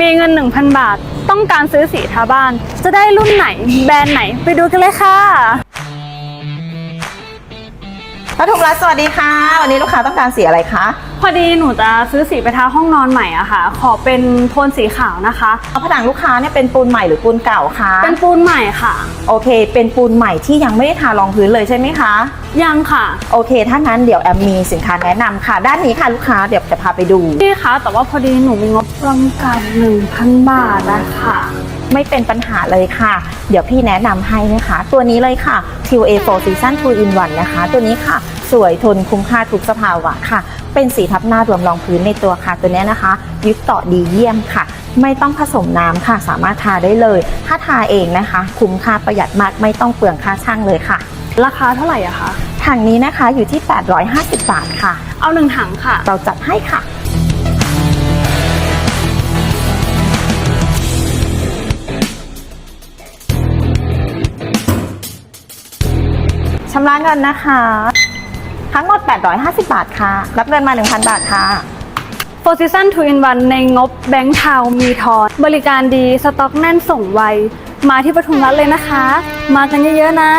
มีเงิน 1,000 บาท ต้องการซื้อสีทาบ้าน จะได้รุ่นไหนแบรนด์ไหนไปดูกันเลยค่ะ ปทุมรัฐสวัสดีค่ะ วันนี้ลูกค้าต้องการสีอะไรคะพอดีหนูจะซื้อสีไปทาห้องนอนใหม่อะค่ะ ขอเป็นโทนสีขาวนะคะเอาผนังลูกค้าเนี่ยเป็นปูนใหม่หรือปูนเก่าคะเป็นปูนใหม่ค่ะ โอเค เป็นปูนใหม่ที่ยังไม่ได้ทารองพื้นเลยใช่ไหมคะ ยังค่ะ โอเค ถ้างั้นเดี๋ยวแอมมีสินค้าแนะนำค่ะ ด้านนี้ค่ะลูกค้าเดี๋ยวจะพาไปดูพี่คะแต่ว่าพอดีหนูมีงบจำกัด1,000บาทนะคะไม่เป็นปัญหาเลยค่ะ เดี๋ยวพี่แนะนำให้นะคะ ตัวนี้เลยค่ะ QA4 Season 2 in 1นะคะ ตัวนี้ค่ะ สวยทนคุ้มค่าทุกสภาวะค่ะ เป็นสีทับหน้ารวมรองพื้นในตัวค่ะ ตัวเนี้ยนะคะ ยึดเกาะดีเยี่ยมค่ะ ไม่ต้องผสมน้ำค่ะ สามารถทาได้เลย ถ้าทาเองนะคะ คุ้มค่าประหยัดมากไม่ต้องเปลืองค่าช่างเลยค่ะราคาเท่าไหร่อะคะถังนี้นะคะอยู่ที่ 850 บาทค่ะ เอาหนึ่งถังค่ะ เราจัดให้ค่ะชำระเงินนะคะทั้งหมด 850 บาทค่ะ รับเงินมา 1,000 บาทค่ะ Four Season 2 in 1ในงบแบงค์ทาวมีทอน บริการดี สต็อกแน่นส่งไว มาที่ปทุมรัฐเลยนะคะ มากันเยอะๆนะ